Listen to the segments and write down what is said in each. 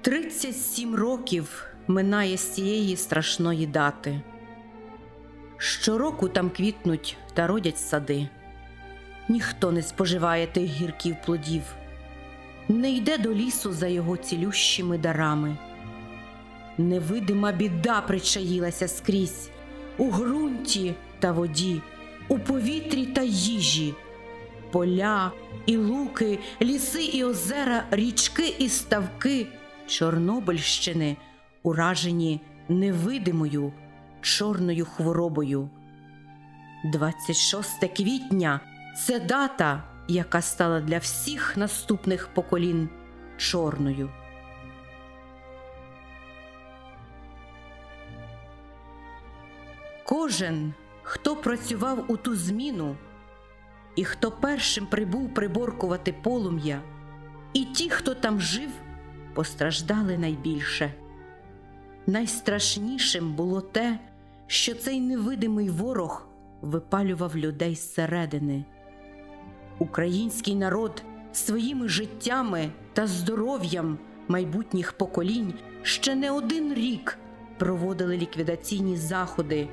37 років минає з цієї страшної дати. Щороку там квітнуть та родять сади. Ніхто не споживає тих гірків плодів, не йде до лісу за його цілющими дарами. Невидима біда причаїлася скрізь у ґрунті та воді, у повітрі та їжі, поля і луки, ліси і озера, річки і ставки Чорнобильщини, уражені невидимою чорною хворобою. 26 квітня це дата, яка стала для всіх наступних поколінь чорною. Кожен, хто працював у ту зміну, і хто першим прибув приборкувати полум'я, і ті, хто там жив, постраждали найбільше. Найстрашнішим було те, що цей невидимий ворог випалював людей зсередини. Український народ своїми життями та здоров'ям майбутніх поколінь ще не один рік проводили ліквідаційні заходи,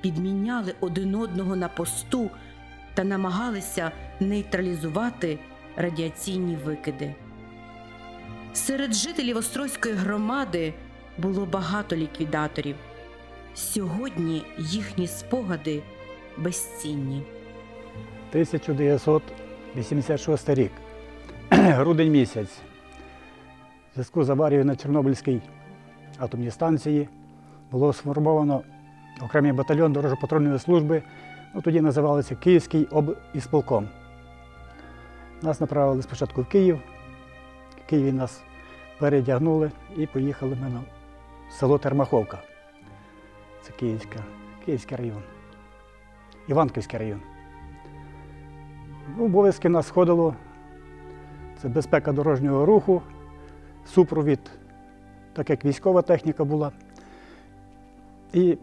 підміняли один одного на посту та намагалися нейтралізувати радіаційні викиди. Серед жителів Острозької громади було багато ліквідаторів. Сьогодні їхні спогади безцінні. 1986 рік, грудень місяць. В зв'язку з аварією на Чорнобильській атомній станції було сформовано окремий батальйон дорожньо-патрульної служби, ну, тоді називалося Київський обісполком. Нас направили спочатку в Київ. Києві нас передягнули і поїхали ми на село Термаховка. Це Київська, Київський район. Іванківський район. Обов'язки нас сходило. Це безпека дорожнього руху, супровід, так як військова техніка була. І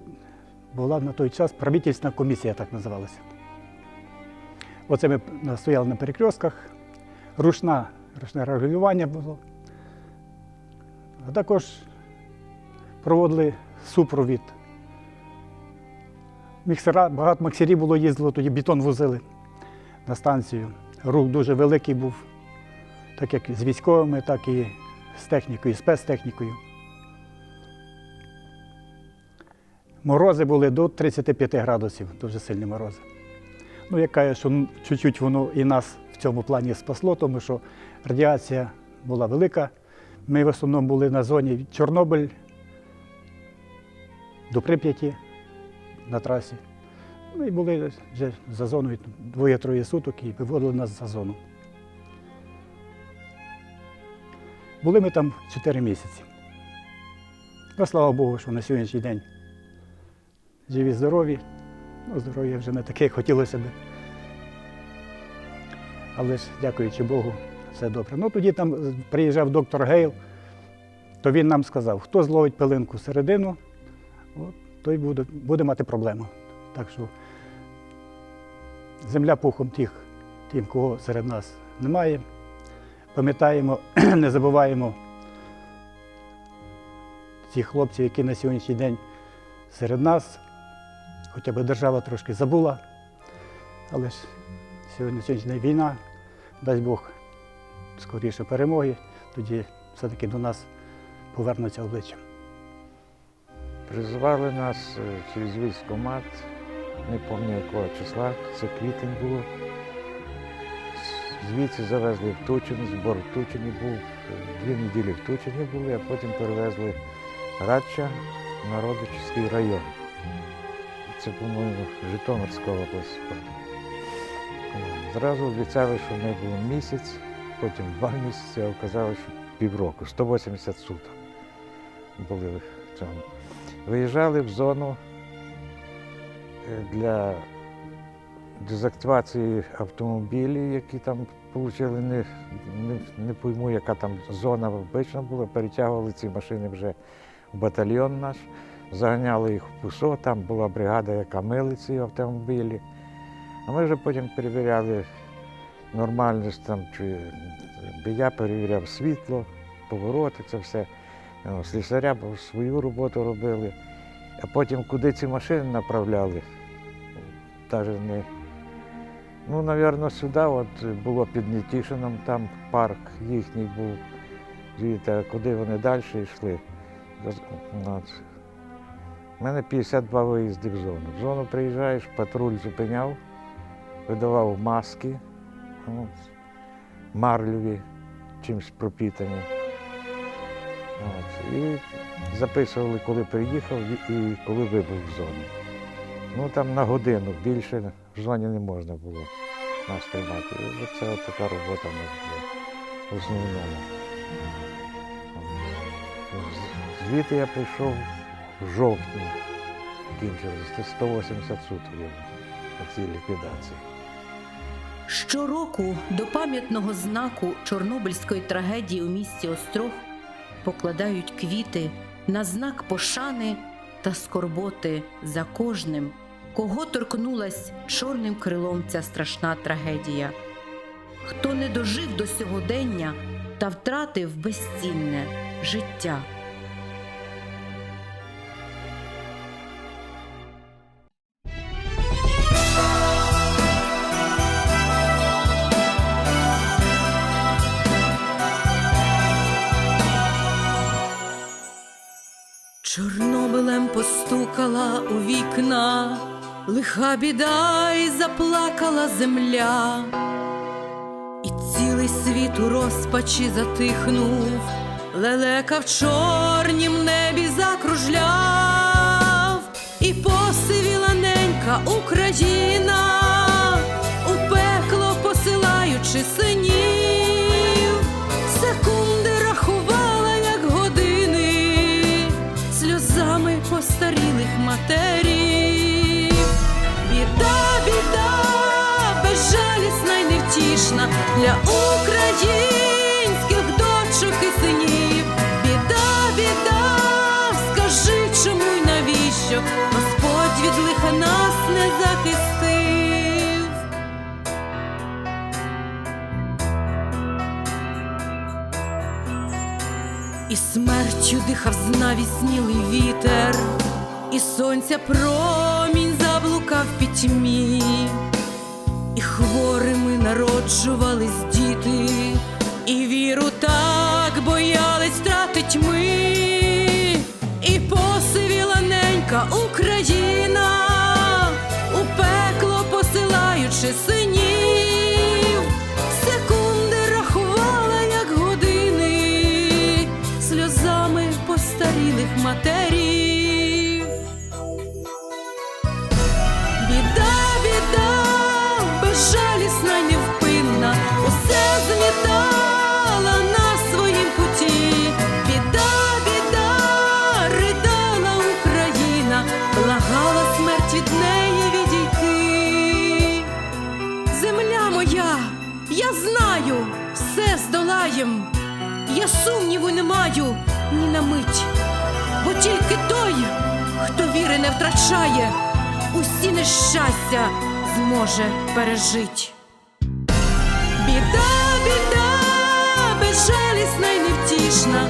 була на той час правительственна комісія, так називалася. Оце ми стояли на перекрестках, ручна, ручне регулювання було. А також проводили супровід. Міксера, багато максерів було їздило, тоді бетон возили на станцію. Рух дуже великий був, так як з військовими, так і з технікою, спецтехнікою. Морози були до 35 градусів, дуже сильні морози. Ну, я кажу, що чуть-чуть воно і нас цьому плані спасло, тому що радіація була велика. Ми в основному були на зоні Чорнобиль до Прип'яті на трасі. Ну і були вже за зоною двоє-троє суток і виводили нас за зону. Були ми там 4 місяці. Ну, слава Богу, що на сьогоднішній день живі, здорові. Ну, здоров'я вже не таке, як хотілося б. Але ж, дякуючи Богу, все добре. Ну тоді там приїжджав доктор Гейл, то він нам сказав, хто зловить пилинку середину, от, той буде, буде мати проблему. Так що земля пухом тих, тим, кого серед нас немає. Пам'ятаємо, не забуваємо цих хлопців, які на сьогоднішній день серед нас, хоча б держава трошки забула, але ж сьогодні сьогоднішня війна, дасть Бог скоріше перемоги, тоді все-таки до нас повернуться обличчя. Призвали нас е, через військкомат, не пам'ятаю якого числа, це квітень було. Звідси завезли в Тучино, збор в Тучині був, е, дві неділі в Тучині були, а потім перевезли Радча, Народичівський район. Це, по-моєму, Житомирська область. Зразу обіцяли, що ми були місяць, потім два місяці, а оказалось, що півроку, 180 суток були в цьому. Виїжджали в зону е, для дезактивації автомобілів, які там отримали, не, не, не пойму, яка там зона обична була, перетягували ці машини вже в батальйон наш, заганяли їх в ПУСО, там була бригада, яка мили ці автомобілі. А ми вже потім перевіряли нормальність там, чи я перевіряв світло, повороти, це все. Ну, Слісаря свою роботу робили. А потім куди ці машини направляли, навіть не. Ну, мабуть, сюди от було під Нетішином, там парк їхній був. Звідти, куди вони далі йшли. У мене 52 виїзди в зону. В зону приїжджаєш, патруль зупиняв, видавав маски, от, марлеві, чимось пропітані. От, і записували, коли приїхав і- коли вибув в зону. Ну там на годину більше в зоні не можна було нас тримати. От така робота в нас основному. Звідти я прийшов в жовтні, кінчилось. Це 180 суток на цій ліквідації. Щороку до пам'ятного знаку Чорнобильської трагедії у місті Острог покладають квіти на знак пошани та скорботи за кожним, кого торкнулась чорним крилом ця страшна трагедія, хто не дожив до сьогодення та втратив безцінне життя. Чорнобилем постукала у вікна, лиха біда й заплакала земля, і цілий світ у розпачі затихнув, лелека в чорнім небі закружляв, і посивіла ненька Україна, для українських дочок і синів. Біда, біда, скажи, чому й навіщо Господь від лиха нас не захистив. І смертю дихав знавіснілий вітер, і сонця промінь заблукав пітьмі, і хворими народжувались діти, і віру так боялись втратить ми, і посивіла ненька Україна, у пекло посилаючи синів, Я сумніву не маю ні на мить, бо тільки той, хто віри не втрачає, усі нещастя зможе пережить. Біда, біда, безжалісна й невтішна,